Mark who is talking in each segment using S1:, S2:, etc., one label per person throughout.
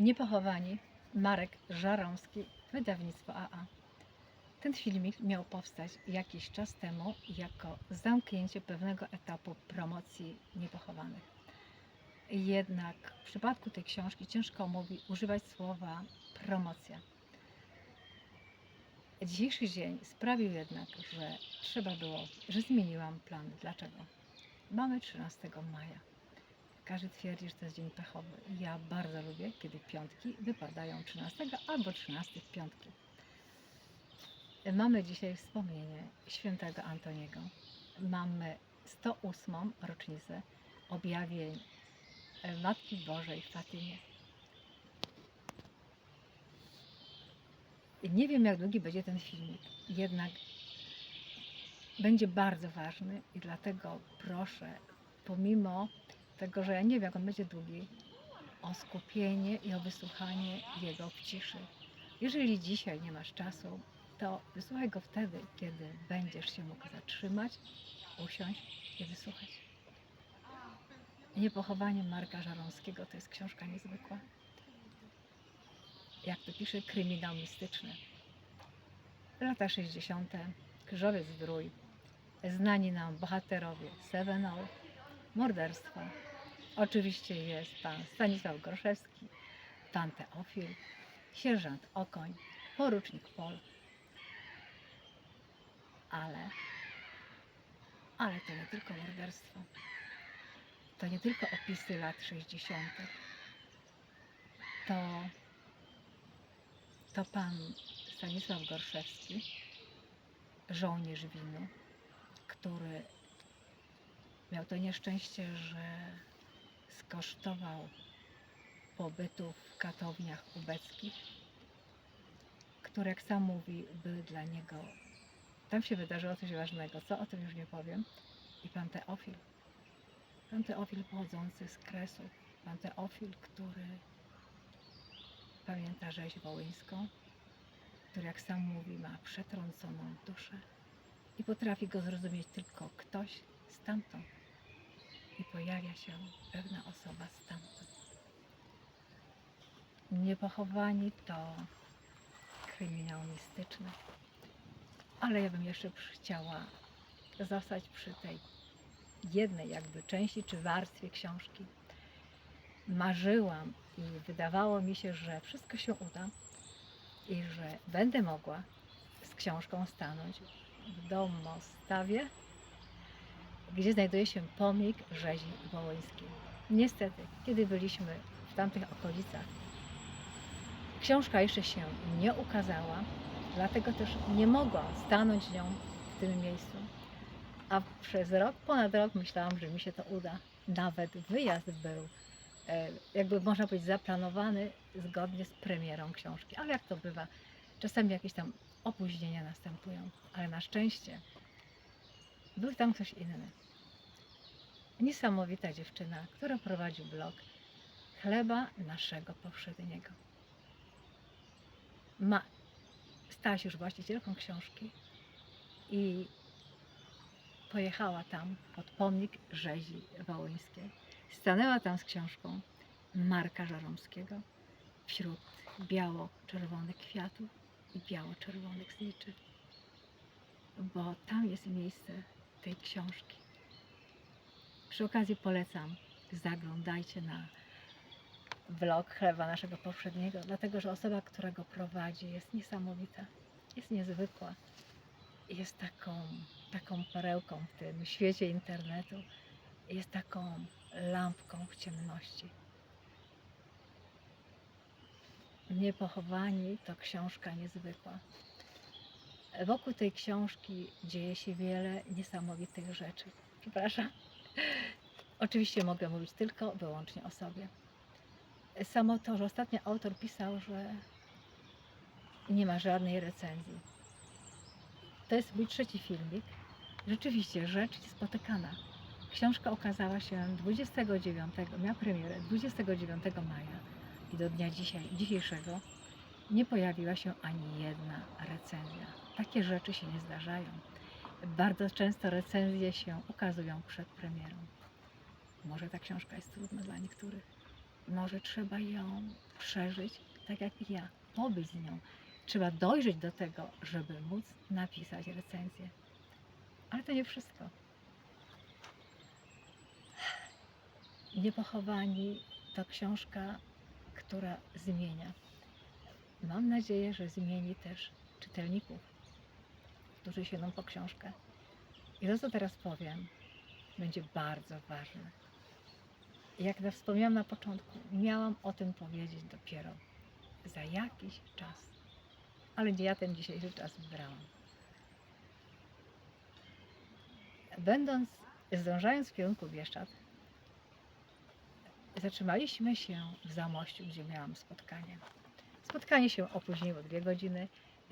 S1: Niepochowani Marek Żaromski, wydawnictwo AA. Ten filmik miał powstać jakiś czas temu jako zamknięcie pewnego etapu promocji niepochowanych. Jednak w przypadku tej książki ciężko mówi używać słowa promocja. Dzisiejszy dzień sprawił jednak, że trzeba było, że zmieniłam plan. Dlaczego? Mamy 13 maja. Każdy twierdzi, że to jest dzień pechowy. Ja bardzo lubię, kiedy piątki wypadają 13 albo 13 w piątki. Mamy dzisiaj wspomnienie świętego Antoniego. Mamy 108. rocznicę objawień Matki Bożej w Fatymie. Nie wiem, jak długi będzie ten filmik, jednak będzie bardzo ważny i dlatego proszę, pomimo tego, że ja nie wiem, jak on będzie długi, o skupienie i o wysłuchanie jego w ciszy. Jeżeli dzisiaj nie masz czasu, to wysłuchaj go wtedy, kiedy będziesz się mógł zatrzymać, usiąść i wysłuchać. Niepochowanie Marka Żaromskiego to jest książka niezwykła. Jak to pisze, kryminał mistyczny. Lata 60., Krzyżowiec Zdrój, znani nam bohaterowie Seven All, morderstwa. Oczywiście jest pan Stanisław Groszewski, pan Teofil, sierżant Okoń, porucznik Pol. Ale, ale to nie tylko morderstwo. To nie tylko opisy lat 60. To, to pan Stanisław Gorszewski, żołnierz winu, który miał to nieszczęście, że skosztował pobytu w katowniach ubeckich, które, jak sam mówi, były dla niego. Tam się wydarzyło coś ważnego, co o tym już nie powiem. I pan Teofil, pan Teofil pochodzący z Kresów, pan Teofil, który pamięta rzeź wołyńską, który, jak sam mówi, ma przetrąconą duszę i potrafi go zrozumieć tylko ktoś stamtąd. Pojawia się pewna osoba stamtąd. Niepochowani to kryminał mistyczny. Ale ja bym jeszcze chciała zostać przy tej jednej jakby części czy warstwie książki. Marzyłam i wydawało mi się, że wszystko się uda i że będę mogła z książką stanąć w domostawie, gdzie znajduje się pomnik rzezi wołyńskiej. Niestety, kiedy byliśmy w tamtych okolicach, książka jeszcze się nie ukazała, dlatego też nie mogłam stanąć nią w tym miejscu. A przez rok, ponad rok myślałam, że mi się to uda. Nawet wyjazd był, e, jakby można powiedzieć, zaplanowany zgodnie z premierą książki. Ale jak to bywa, czasami jakieś tam opóźnienia następują. Ale na szczęście był tam ktoś inny. Niesamowita dziewczyna, która prowadzi blog Chleba naszego powszedniego. Ma, stała się już właścicielką książki i pojechała tam pod pomnik rzezi wołyńskiej. Stanęła tam z książką Marka Żaromskiego wśród biało-czerwonych kwiatów i biało-czerwonych zniczy. Bo tam jest miejsce tej książki. Przy okazji polecam, zaglądajcie na vlog chleba naszego powszedniego, dlatego że osoba, która go prowadzi, jest niesamowita, jest niezwykła. Jest taką, taką perełką w tym świecie internetu, jest taką lampką w ciemności. Niepochowani to książka niezwykła. Wokół tej książki dzieje się wiele niesamowitych rzeczy. Przepraszam. Oczywiście mogę mówić tylko wyłącznie o sobie. Samo to, że ostatnio autor pisał, że nie ma żadnej recenzji. To jest mój trzeci filmik. Rzeczywiście rzecz niespotykana. Książka okazała się 29, miała premierę 29 maja i do dnia dzisiaj, dzisiejszego nie pojawiła się ani jedna recenzja. Takie rzeczy się nie zdarzają. Bardzo często recenzje się ukazują przed premierą. Może ta książka jest trudna dla niektórych. może trzeba ją przeżyć tak jak ja, pobyć z nią. Trzeba dojrzeć do tego, żeby móc napisać recenzję. Ale to nie wszystko. Niepochowani to książka, która zmienia. Mam nadzieję, że zmieni też czytelników, którzy sięgną po książkę. I to, co teraz powiem, będzie bardzo ważne. Jak wspomniałam na początku, miałam o tym powiedzieć dopiero za jakiś czas. Ale ja ten dzisiejszy czas wybrałam. Będąc, zdążając w kierunku Bieszczad, zatrzymaliśmy się w Zamościu, gdzie miałam spotkanie. Spotkanie się opóźniło dwie godziny,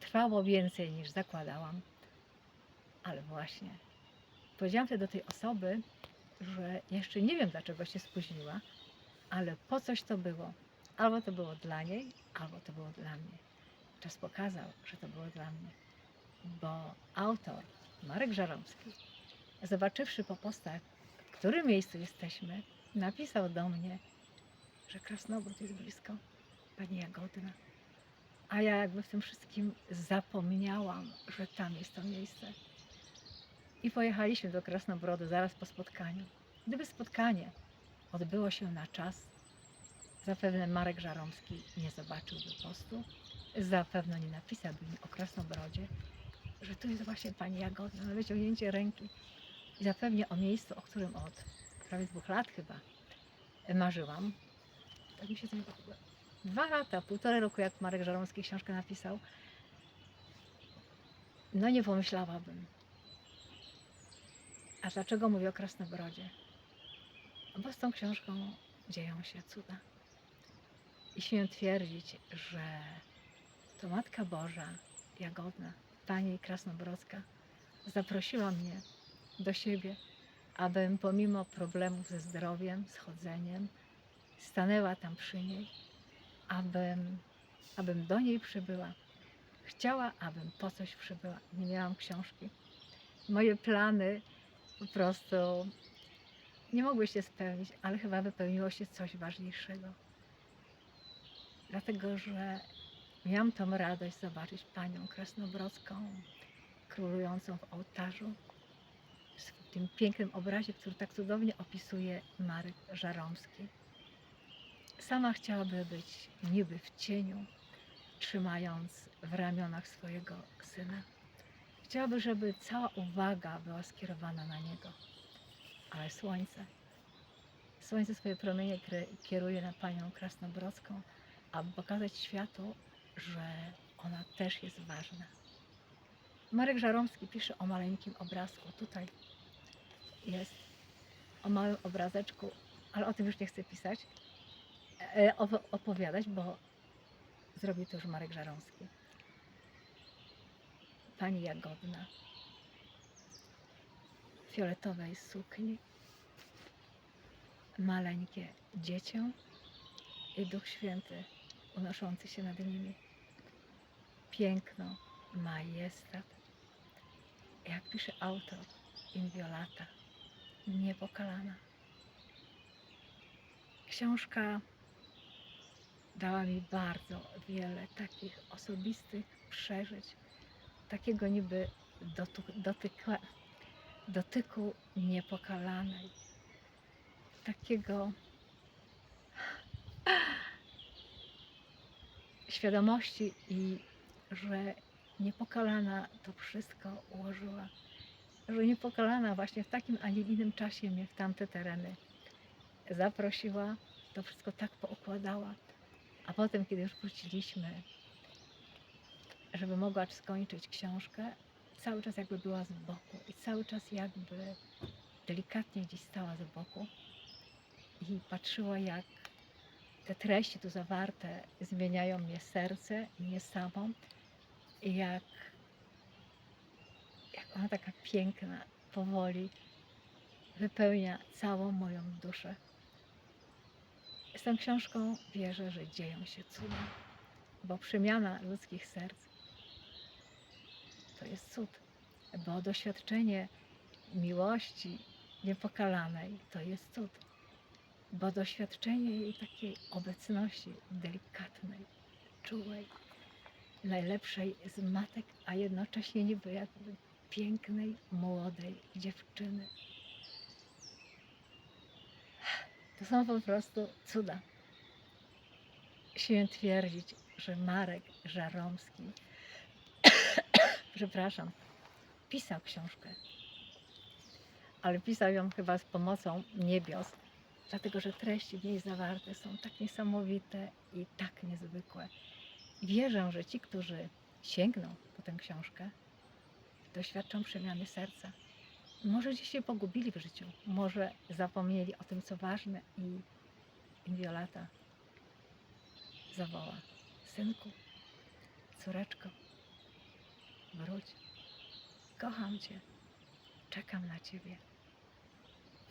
S1: trwało więcej niż zakładałam, ale właśnie powiedziałam wtedy do tej osoby, że jeszcze nie wiem, dlaczego się spóźniła, ale po coś to było. Albo to było dla niej, albo to było dla mnie. Czas pokazał, że to było dla mnie, bo autor, Marek Żaromski, zobaczywszy po postach, w którym miejscu jesteśmy, napisał do mnie, że Krasnogród jest blisko, pani Jagodna. A ja jakby w tym wszystkim zapomniałam, że tam jest to miejsce. I pojechaliśmy do Krasnobrodu zaraz po spotkaniu. Gdyby spotkanie odbyło się na czas, zapewne Marek Żaromski nie zobaczyłby postu, zapewne nie napisałby mi o Krasnobrodzie, że tu jest właśnie pani Jagodna, na wyciągnięcie ręki i zapewne o miejscu, o którym od prawie dwóch lat chyba marzyłam. Tak mi się to dwa lata, półtorej roku, jak Marek Żaromski książkę napisał, no nie pomyślałabym. A dlaczego mówię o Krasnobrodzie? Bo z tą książką dzieją się cuda. I śmiem twierdzić, że to Matka Boża, Jagodna, Pani Krasnobrodzka, zaprosiła mnie do siebie, abym pomimo problemów ze zdrowiem, z chodzeniem, stanęła tam przy niej, abym, abym do niej przybyła. Chciała, abym po coś przybyła. Nie miałam książki. Moje plany po prostu nie mogły się spełnić, ale chyba wypełniło się coś ważniejszego. Dlatego, że miałam tą radość zobaczyć panią krasnobrodzką, królującą w ołtarzu, w tym pięknym obrazie, który tak cudownie opisuje Marek Żaromski. Sama chciałaby być niby w cieniu, trzymając w ramionach swojego syna. Chciałaby, żeby cała uwaga była skierowana na niego. Ale słońce, słońce swoje promienie kieruje na panią krasnobrodzką, aby pokazać światu, że ona też jest ważna. Marek Żaromski pisze o maleńkim obrazku. Tutaj jest o małym obrazeczku, ale o tym już nie chcę pisać, e, opo- opowiadać, bo zrobił to już Marek Żaromski. Pani Jagodna w fioletowej sukni, maleńkie dziecię i Duch Święty unoszący się nad nimi. Piękno, majestat. Jak pisze autor, inviolata, niepokalana. Książka dała mi bardzo wiele takich osobistych przeżyć, takiego niby dotyka, dotyku niepokalanej, takiego świadomości i że niepokalana to wszystko ułożyła, że niepokalana właśnie w takim, a nie innym czasie mnie w tamte tereny zaprosiła, to wszystko tak poukładała, a potem, kiedy już wróciliśmy, żeby mogła skończyć książkę, cały czas jakby była z boku i cały czas jakby delikatnie gdzieś stała z boku i patrzyła, jak te treści tu zawarte zmieniają mnie serce, mnie samą i jak, jak ona taka piękna, powoli wypełnia całą moją duszę. Z tą książką wierzę, że dzieją się cuda, bo przemiana ludzkich serc to jest cud, bo doświadczenie miłości niepokalanej to jest cud. bo doświadczenie jej takiej obecności delikatnej, czułej, najlepszej z matek, a jednocześnie niby jakby pięknej, młodej dziewczyny. To są po prostu cuda. Śmiem twierdzić, że Marek Żaromski, przepraszam, pisał książkę, ale pisał ją chyba z pomocą niebios, dlatego że treści w niej zawarte są tak niesamowite i tak niezwykłe. Wierzę, że ci, którzy sięgną po tę książkę, doświadczą przemiany serca. Może gdzieś się pogubili w życiu, może zapomnieli o tym, co ważne i Violata zawoła. Synku, córeczko, wróć. Kocham Cię. Czekam na Ciebie.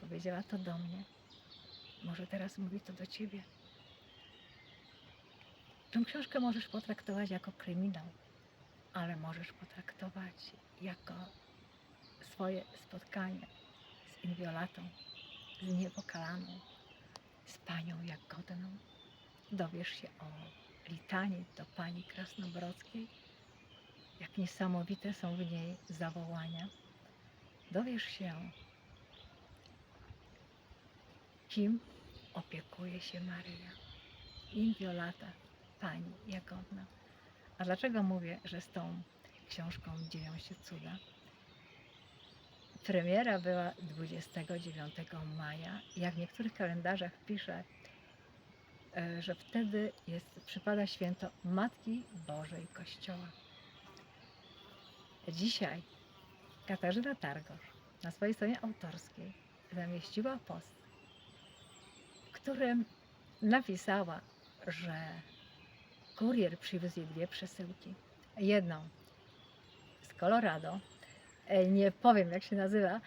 S1: Powiedziała to do mnie. Może teraz mówi to do Ciebie. Tę książkę możesz potraktować jako kryminał, ale możesz potraktować jako swoje spotkanie z Inviolatą, z niepokalaną, z panią Jagodną. Dowiesz się o litanii do pani Krasnobrodzkiej, jak niesamowite są w niej zawołania. Dowiesz się, kim opiekuje się Maryja. Inviolata, pani Jagodna. A dlaczego mówię, że z tą książką dzieją się cuda? Premiera była 29 maja. Jak w niektórych kalendarzach pisze, e, że wtedy jest, przypada święto Matki Bożej Kościoła. Dzisiaj Katarzyna Targosz na swojej stronie autorskiej zamieściła post, w którym napisała, że kurier przywiózł jej dwie przesyłki. Jedną z Colorado. E, Nie powiem, jak się nazywa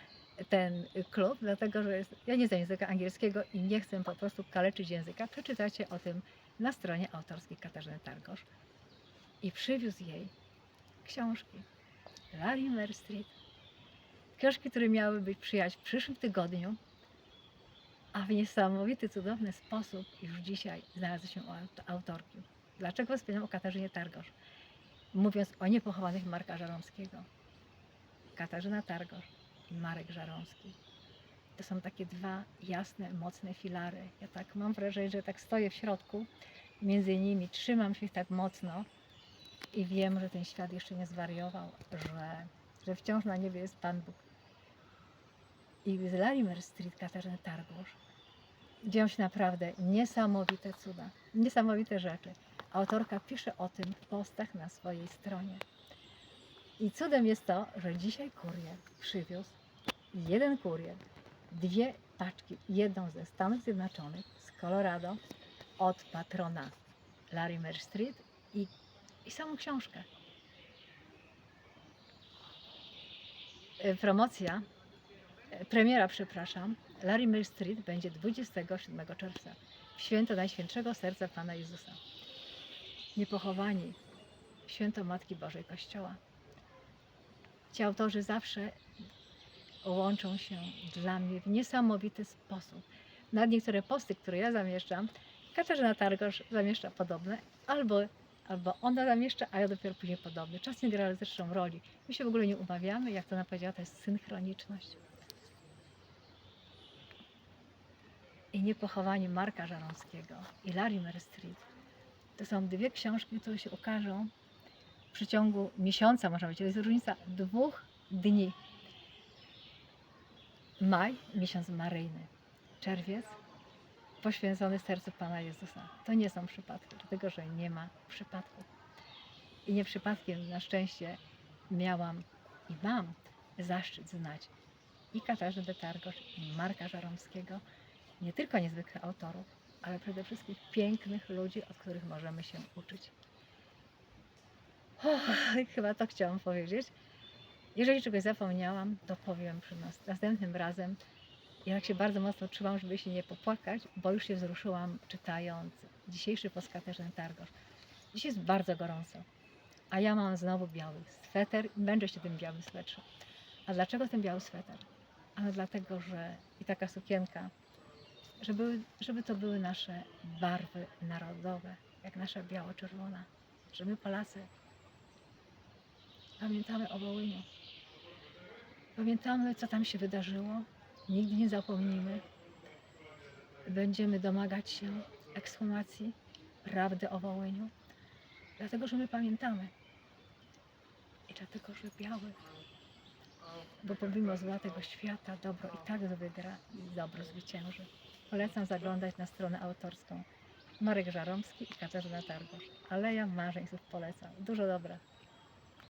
S1: ten klub, dlatego że jest, ja nie znam języka angielskiego i nie chcę po prostu kaleczyć języka. Przeczytacie o tym na stronie autorskiej Katarzyny Targosz. I przywiózł jej książki. Larimer Street. Książki, które miały być przyjechać w przyszłym tygodniu, a w niesamowity, cudowny sposób już dzisiaj znalazły się autorki. Dlaczego wspominam o Katarzynie Targosz? Mówiąc o niepochowanych Marka Żaromskiego. Katarzyna Targosz i Marek Żaromski. To są takie dwa jasne, mocne filary. Ja tak mam wrażenie, że tak stoję w środku, między nimi trzymam się tak mocno i wiem, że ten świat jeszcze nie zwariował, że, że wciąż na niebie jest Pan Bóg. I z Larimer Street Katarzyny Targosz dzieją się naprawdę niesamowite cuda, niesamowite rzeczy. Autorka pisze o tym w postach na swojej stronie. I cudem jest to, że dzisiaj kurier przywiózł jeden kurier, dwie paczki, jedną ze Stanów Zjednoczonych, z Colorado, od patrona Larimer Street i, i samą książkę. E, Promocja, e, premiera, przepraszam, Larimer Street będzie 27 czerwca, w święto Najświętszego Serca Pana Jezusa. Niepochowani, święto Matki Bożej Kościoła. Ci autorzy zawsze łączą się dla mnie w niesamowity sposób. Nad niektóre posty, które ja zamieszczam, Katarzyna Targosz zamieszcza podobne, albo, albo ona zamieszcza, a ja dopiero później podobne. Czas nie gra zresztą roli. My się w ogóle nie umawiamy, jak to ona powiedziała, to jest synchroniczność. I niepochowanie Marka Żaromskiego i Larimer Street to są dwie książki, które się ukażą w przeciągu miesiąca, można powiedzieć. To jest różnica dwóch dni. Maj, miesiąc maryjny. Czerwiec, poświęcony sercu Pana Jezusa. To nie są przypadki, dlatego że nie ma przypadków. I nie przypadkiem na szczęście miałam i mam zaszczyt znać i Katarzynę Targosz, i Marka Żaromskiego, nie tylko niezwykłych autorów, ale przede wszystkim pięknych ludzi, od których możemy się uczyć. O, chyba to chciałam powiedzieć. Jeżeli czegoś zapomniałam, to powiem przy nas następnym razem. Ja tak się bardzo mocno trzymam, żeby się nie popłakać, bo już się wzruszyłam czytając dzisiejszy post Katarzyny Targosz. Dziś jest bardzo gorąco, a ja mam znowu biały sweter i będę się tym białym swetrze. A dlaczego ten biały sweter? Ano dlatego, że i taka sukienka żeby, żeby to były nasze barwy narodowe, jak nasza biało-czerwona, że my Polacy pamiętamy o Wołyniu. Pamiętamy, co tam się wydarzyło, nigdy nie zapomnimy. Będziemy domagać się ekshumacji prawdy o Wołyniu, dlatego że my pamiętamy. I dlatego, że biały, bo pomimo zła tego świata, dobro i tak wygra i dobro zwycięży. Polecam zaglądać na stronę autorską Marek Żaromski i Katarzyna Targosz. Aleja Marzeń polecam. Dużo dobra.